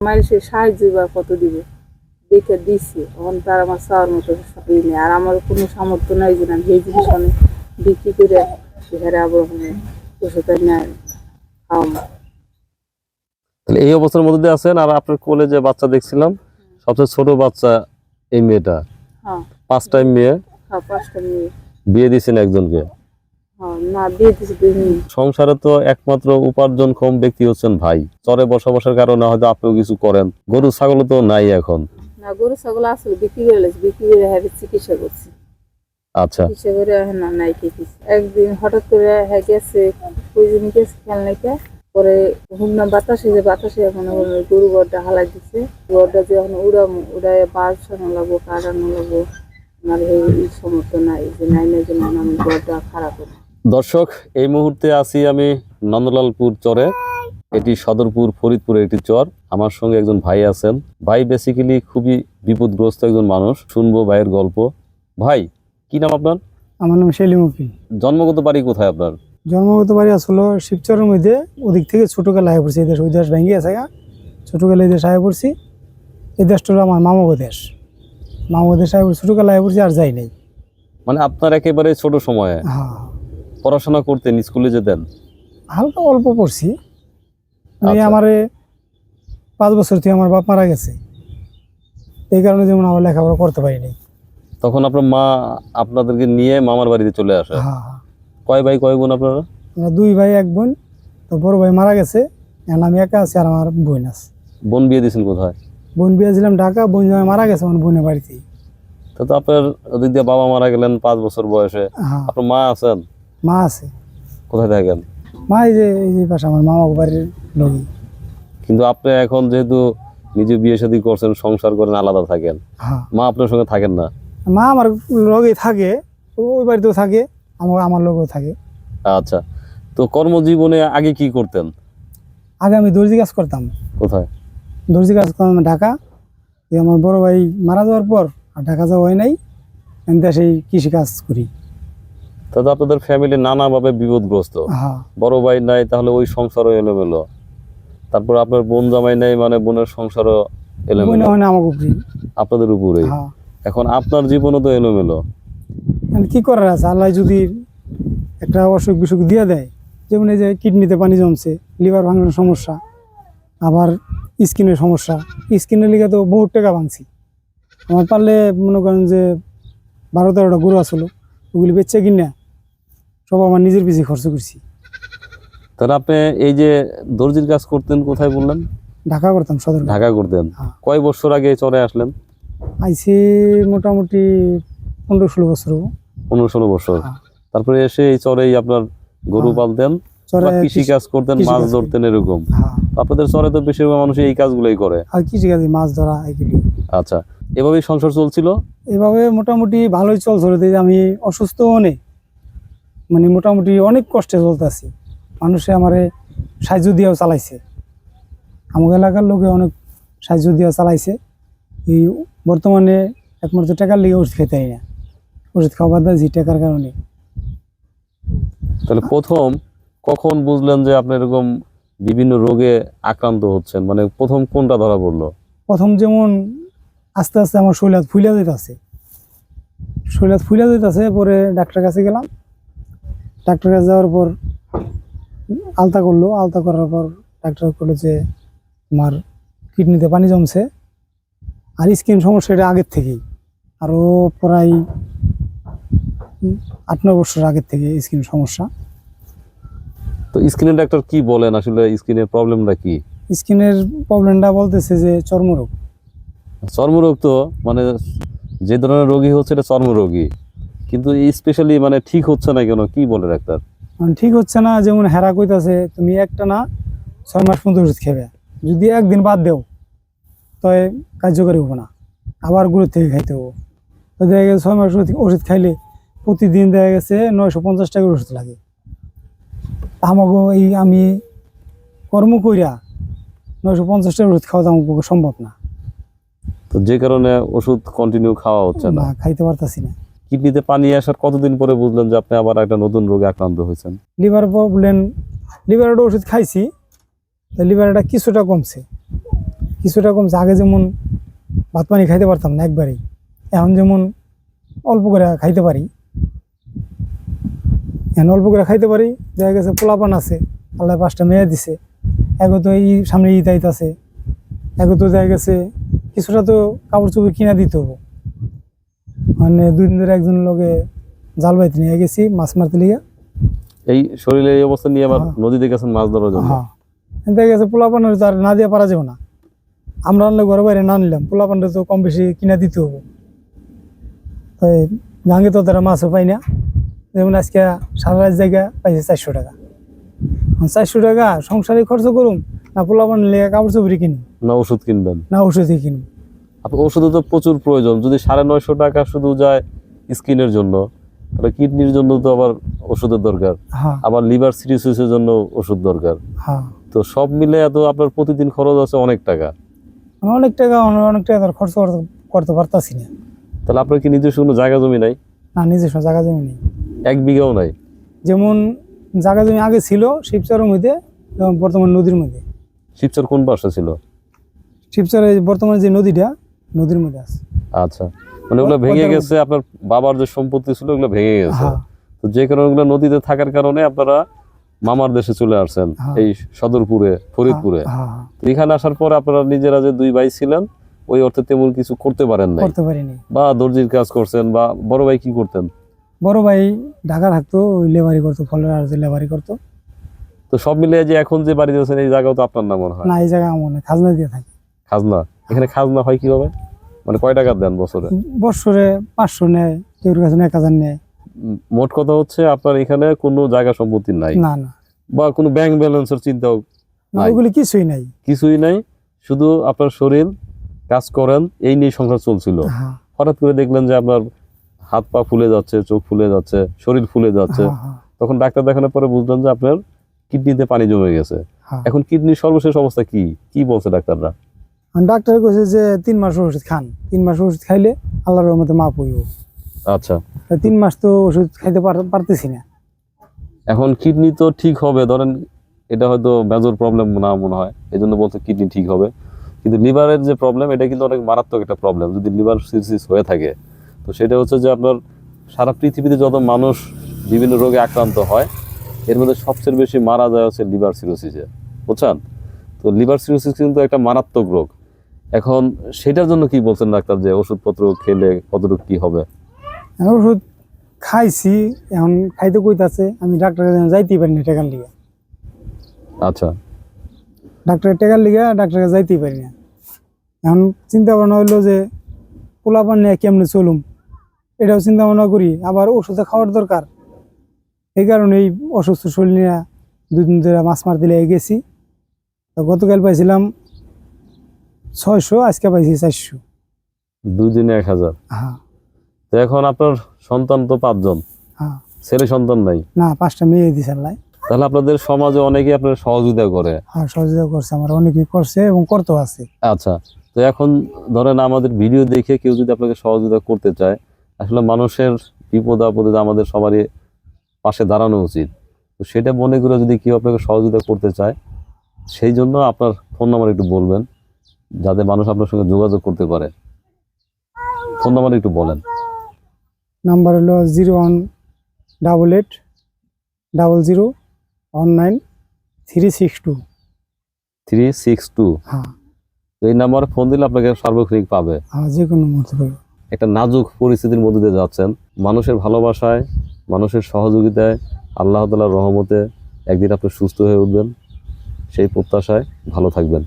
মানুষের সাহায্য বা কত দিবে? দেখে দিছি। এখন তার আমার চাওয়ার মতো নেই। আর আমার কোনো সামর্থ্য নাই যে আমি এই জিনিস অনেক বিক্রি করে এখানে আবার ওখানে ওষুধ না তাহলে এই অবস্থার মধ্যে দিয়ে আছেন আর আপনার কোলে যে বাচ্চা দেখছিলাম। সবচেয়ে ছোট বাচ্চা এই মেয়েটা। হ্যাঁ। মেয়ে। হ্যাঁ পাঁচটা মেয়ে। বিয়ে দিয়েছেন একজনকে। সংসারে তো একমাত্র উপার্জনক্ষম ব্যক্তি হচ্ছেন ভাই। চরে বসবাসের কারণে হয়তো আপনিও কিছু করেন। গরু ছাগল তো নাই এখন। না গরু ছাগল আসলে বিক্রি করে বিক্রি করে হ্যাঁ চিকিৎসা করছি। আচ্ছা। চিকিৎসা করে না নাই খেয়েছি একদিন হঠাৎ করে হ্যাঁ গেছে প্রয়োজন গেছে খেয়াল পরে হুমনা বাতাসে যে বাতাসে এখন ওর গরু গড়টা হালাই দিছে। গড়টা যে এখন উড়াম উড়ায় লাগবো কাটানো লাগবো। আমার এই এই সমর্থ নাই যে নাই না জন্য আমি গড়টা খারাপ দর্শক এই মুহূর্তে আছি আমি নন্দলালপুর চরে। এটি সদরপুর ফরিদপুরের একটি চর। আমার সঙ্গে একজন ভাই আছেন। ভাই বেসিক্যালি খুবই বিপদগ্রস্ত একজন মানুষ। শুনব ভাইয়ের গল্প। ভাই কি নাম আপনার? আমার নাম উকিল। জন্মগত বাড়ি কোথায় আপনার? জন্মগত বাড়ি আসলো শিবচরের মধ্যে। ওদিক থেকে ছোটকালে আয় পড়ছি। এই দেশ ওই দেশ ভেঙে আছে গা। ছোটকালে এই দেশ আয় পড়ছি। এই দেশটা হলো আমার মামাগো দেশ। মামাগো দেশ আয় পড়ছি। ছোটকালে আয় পড়ছি আর যাই নাই। মানে আপনার একেবারে ছোট সময়ে। হ্যাঁ। পড়াশোনা করতেন স্কুলে যেতেন? হালকা অল্প পড়ছি। মানে আচ্ছা। আমার পাঁচ বছর থেকে আমার বাপ মারা গেছে। এই কারণে যেমন আমার লেখাপড়া করতে পারিনি। তখন আপনার মা আপনাদেরকে নিয়ে মামার বাড়িতে চলে আসে? হ্যাঁ হ্যাঁ। কয় ভাই কয় বোন আপনারা? আমরা দুই ভাই এক বোন। তো বড় ভাই মারা গেছে। এখন আমি একা আছি আর আমার বোন আছে। বোন বিয়ে দিয়েছেন কোথায়? বোন বিয়ে দিলাম ঢাকা। বোন জামাই মারা গেছে আমার বোনের বাড়িতেই। তো তো আপনার ওদিক দিয়ে বাবা মারা গেলেন পাঁচ বছর বয়সে। হ্যাঁ। আপনার মা আছেন? মা আছে। কোথায় থাকেন মা এই যে এই যে পাশে আমার মামা বাড়ির লোকই কিন্তু আপনি এখন যেহেতু নিজে বিয়ে শাদী করছেন সংসার করেন আলাদা থাকেন হ্যাঁ। মা আপনার সঙ্গে থাকেন না? মা আমার লগেই থাকে ওই বাড়িতেও থাকে আমার আমার লগেও থাকে। আচ্ছা তো কর্মজীবনে আগে কি করতেন? আগে আমি দর্জি কাজ করতাম। কোথায়? দর্জি কাজ করতাম ঢাকা। আমার বড় ভাই মারা যাওয়ার পর আর ঢাকা যাওয়া হয় নাই আমি তো সেই কৃষি কাজ করি। তাতে আপনাদের ফ্যামিলি নানাভাবে বিপদগ্রস্ত। হ্যাঁ। বড় ভাই নাই তাহলে ওই সংসারও এলোমেলো। তারপর আপনার বোন জামাই নাই মানে বোনের সংসারও মনে এলোমেলো হয় না আমাকে আপনাদের উপরেই। হ্যাঁ। এখন আপনার জীবনও তো এলোমেলো। এখন কি করার আছে? আল্লাহ যদি একটা অসুখ বিসুখ দিয়ে দেয় যেমন এই যে কিডনিতে পানি জমছে লিভার ভাঙানোর সমস্যা আবার স্কিনের সমস্যা স্কিনের লিগে তো বহুত টাকা ভাঙছি। আমার পারলে মনে করেন যে বারো তেরোটা গরু আসলো ওগুলি বেচে কিনা? সব আমার নিজের পিছিয়ে খরচ করছি। তাহলে আপনি এই যে দর্জির কাজ করতেন কোথায় বললেন? ঢাকা করতাম সদর ঢাকা করতেন। হ্যাঁ। কয় বছর আগে চলে আসলেন? আইসি মোটামুটি পনেরো ষোলো বছর পনেরো ষোলো বছর। হ্যাঁ। তারপরে এসে এই চরেই আপনার গরু হ্যাঁ। পালতেন কৃষি কাজ করতেন মাছ ধরতেন এরকম। আপনাদের চরে তো বেশিরভাগ মানুষ এই কাজগুলোই করে। আর কৃষি কাজে মাছ ধরা এগুলি আচ্ছা এভাবেই সংসার চলছিল? এভাবে মোটামুটি ভালোই চলছিল। আমি অসুস্থ অনেক মানে মোটামুটি অনেক কষ্টে চলতেছি। মানুষে আমারে সাহায্য দিয়েও চালাইছে। আমাদের এলাকার লোকে অনেক সাহায্য দিয়ে চালাইছে। এই বর্তমানে একমাত্র টাকার লিগে ওষুধ খেতে হয় না। ওষুধ খাবার দেয় যে টাকার কারণে। তাহলে প্রথম কখন বুঝলেন যে আপনি এরকম বিভিন্ন রোগে আক্রান্ত হচ্ছেন? মানে প্রথম কোনটা ধরা পড়ল? প্রথম যেমন আস্তে আস্তে আমার শৈলাত ফুলে যেতেছে শৈলাত ফুলে যেতেছে পরে ডাক্তার কাছে গেলাম। ডাক্তার কাছে যাওয়ার পর আলতা করল। আলতা করার পর ডাক্তার করল যে তোমার কিডনিতে পানি জমছে আর স্কিন সমস্যা এটা আগের থেকেই। আরও প্রায় আট নয় বছর আগের থেকে স্কিন সমস্যা। তো স্কিনের ডাক্তার কি বলেন? আসলে স্কিনের প্রবলেমটা কি? স্কিনের প্রবলেমটা বলতেছে যে চর্মরোগ। চর্মরোগ তো মানে যে ধরনের রোগী হচ্ছে এটা চর্মরোগী। কিন্তু স্পেশালি মানে ঠিক হচ্ছে না কেন? কি বলে ডাক্তার? মানে ঠিক হচ্ছে না যেমন হেরা কইতাছে তুমি একটা না ছয় মাস পর্যন্ত ওষুধ খেবে। যদি একদিন বাদ দেও তবে কার্যকরী হব না। আবার গুরুত্ব থেকে খাইতে হব। তো দেখা গেছে ছয় মাস ওষুধ- ওষুধ খাইলে প্রতিদিন দেখা গেছে নয়শো পঞ্চাশ টাকার ওষুধ লাগে। আমাকে এই আমি কর্ম কইরা নয়শো পঞ্চাশ টাকার ওষুধ খাওয়া তো আমার পক্ষে সম্ভব না। তো যে কারণে ওষুধ কন্টিনিউ খাওয়া হচ্ছে না খাইতে পারতাছি না। কিডনিতে পানি আসার কতদিন পরে বুঝলেন যে আপনি আবার একটা নতুন রোগে আক্রান্ত হয়েছেন? লিভার প্রবলেম, লিভারের ওষুধ খাইছি, তো লিভারটা কিছুটা কমছে। কিছুটা কমছে, আগে যেমন ভাত পানি খাইতে পারতাম না একবারেই, এখন যেমন অল্প করে খাইতে পারি। এখন অল্প করে খাইতে পারি, দেখা গেছে পোলাপান আছে, আল্লাহ পাঁচটা মেয়ে দিছে, এগো তো এই সামনে ঈদ আইত আছে এগো তো দেখা গেছে কিছুটা তো কাপড় চোপড় কিনা দিতে হব। মানে দুই দিন ধরে একজন লোকে জাল বাইতে নিয়ে গেছি মাছ মারতে লিগে। এই শরীরে এই অবস্থা নিয়ে আবার হ্যাঁ। নদীতে গেছেন মাছ ধরার জন্য? হ্যাঁ। দেখা গেছে পোলাপানের তো আর না দিয়ে পারা যাবে না। আমরা আনলে ঘরে বাইরে না নিলাম পোলাপানটা তো কম বেশি কিনা দিতে হব। তাই গাঙ্গে তো তারা মাছও পাই না। যেমন আজকে সারা রাত জায়গা পাইছে চারশো টাকা। চারশো টাকা সংসারে খরচ করুন না পোলাপান লেগে কাপড় চোপড়ি কিনুম। না ওষুধ কিনবেন? না ওষুধই কিনুম। আপনার ওষুধে তো প্রচুর প্রয়োজন। যদি সাড়ে নয়শো টাকা শুধু যায় স্কিনের জন্য তাহলে কিডনির জন্য তো আবার ওষুধের দরকার। হ্যাঁ। আবার লিভার সিরিসিসের জন্য ওষুধ দরকার। হ্যাঁ। তো সব মিলে এত আপনার প্রতিদিন খরচ আছে অনেক টাকা। অনেক টাকা অনেক টাকা খরচ করতে করতে পারতাছি না। তাহলে আপনার কি নিজস্ব কোনো জায়গা জমি নাই? না নিজস্ব জায়গা জমি নেই। এক বিঘাও নাই? যেমন জায়গা জমি আগে ছিল শিবচরের মধ্যে বর্তমান নদীর মধ্যে। শিবচর কোন পাশে ছিল? শিবচরে বর্তমানে যে নদীটা নদীর মধ্যে আছে। আচ্ছা। মানে ওগুলো ভেঙে গেছে আপনার বাবার যে সম্পত্তি ছিল ওগুলো ভেঙে গেছে। হ্যাঁ। তো যে কারণে ওগুলো নদীতে থাকার কারণে আপনারা মামার দেশে চলে আসছেন হ্যাঁ। এই সদরপুরে ফরিদপুরে। হ্যাঁ এখানে আসার পর আপনারা নিজেরা যে দুই ভাই ছিলেন ওই অর্থে তেমন কিছু করতে পারেন নাই। করতে পারিনি। বা দর্জির কাজ করছেন বা বড় ভাই কি করতেন? বড় ভাই ঢাকা থাকতো ওই লেবারি করতো ফলের আর লেবারি করতো। তো সব মিলিয়ে যে এখন যে বাড়িতে আছেন এই জায়গাও তো আপনার নাম মনে হয়? না এই জায়গায় আমার খাজনা দিয়ে থাকে। খাজনা। এখানে খাজনা হয় কীভাবে? মানে কয় টাকা দেন বছরে? বছরে পাঁচশো নেয় কেউ কাছে এক হাজার নেয়। মোট কথা হচ্ছে আপনার এখানে কোনো জায়গা সম্পত্তি নাই? না না। বা কোনো ব্যাংক ব্যালেন্সের চিন্তাও। ওগুলি কিছুই নাই। কিছুই নাই শুধু আপনার শরীর কাজ করেন এই নিয়ে সংসার চলছিল। হ্যাঁ। হঠাৎ করে দেখলেন যে আপনার হাত পা ফুলে যাচ্ছে চোখ ফুলে যাচ্ছে শরীর ফুলে যাচ্ছে। হ্যাঁ, হ্যাঁ, তখন ডাক্তার দেখানোর পরে বুঝলেন যে আপনার কিডনিতে পানি জমে গেছে। এখন কিডনির সর্বশেষ অবস্থা কি? কি বলছে ডাক্তাররা? ডাক্তার কইছে যে তিন মাস ওষুধ খান। তিন মাস ওষুধ খাইলে আল্লাহর রহমতে মাপ হইব। আচ্ছা। তিন মাস তো ওষুধ খাইতে পার- পারতেছি না। এখন কিডনি তো ঠিক হবে ধরেন এটা হয়তো মেজর প্রবলেম না মনে হয় এই জন্য বলছে কিডনি ঠিক হবে। কিন্তু লিভারের যে প্রবলেম এটা কিন্তু অনেক মারাত্মক একটা প্রবলেম যদি লিভার সিরসিস হয়ে থাকে। তো সেটা হচ্ছে যে আপনার সারা পৃথিবীতে যত মানুষ বিভিন্ন রোগে আক্রান্ত হয় এর মধ্যে সবচেয়ে বেশি মারা যায় হচ্ছে লিভার সিরোসিসে। বুঝছেন? তো লিভার সিরোসিস কিন্তু একটা মারাত্মক রোগ। এখন সেটার জন্য কি বলছেন ডাক্তার যে ওষুধপত্র খেলে কতটুকু কি হবে? ওষুধ খাইছি এখন খাইতে কইতাছে আমি ডাক্তারের কাছে যাইতেই পারি না টাকার লিগে। আচ্ছা। ডাক্তারের টাকার লিগে ডাক্তারের যাইতেই পারি না। এখন চিন্তা ভাবনা হইল যে পোলাপান নিয়ে কেমনে চলুম? এটাও চিন্তা ভাবনা করি আবার ওষুধে খাওয়ার দরকার। এই কারণে এই অসুস্থ শরীর নিয়ে দুদিন ধরে মাছ মারতে লেগে গেছি। তো গতকাল পাইছিলাম ছয়শো আজকে পাইছি চারশো। দুই দিনে এক হাজার। হ্যাঁ। তো এখন আপনার সন্তান তো পাঁচজন। হ্যাঁ। ছেলে সন্তান নাই। না পাঁচটা মেয়ে দিছে আল্লাহ। তাহলে আপনাদের সমাজে অনেকেই আপনার সহযোগিতা করে। হ্যাঁ সহযোগিতা করছে আমার অনেকেই করছে এবং করতেও আছে। আচ্ছা তো এখন ধরেন আমাদের ভিডিও দেখে কেউ যদি আপনাকে সহযোগিতা করতে চায় আসলে মানুষের বিপদ আপদে আমাদের সবারই পাশে দাঁড়ানো উচিত। তো সেটা মনে করে যদি কেউ আপনাকে সহযোগিতা করতে চায় সেই জন্য আপনার ফোন নাম্বার একটু বলবেন। যাতে মানুষ আপনার সঙ্গে যোগাযোগ করতে পারে। ফোন নাম্বার একটু বলেন। নাম্বার হলো zero one double eight double zero one nine three six two. Three six two. হ্যাঁ। এই নাম্বারে ফোন দিলে আপনাকে সার্বক্ষণিক পাবে। হ্যাঁ যে কোনো মুহূর্তে পাবো। একটা নাজুক পরিস্থিতির মধ্যে দিয়ে যাচ্ছেন। মানুষের ভালোবাসায় মানুষের সহযোগিতায় আল্লাহ তালার রহমতে একদিন আপনি সুস্থ হয়ে উঠবেন। সেই প্রত্যাশায় ভালো থাকবেন।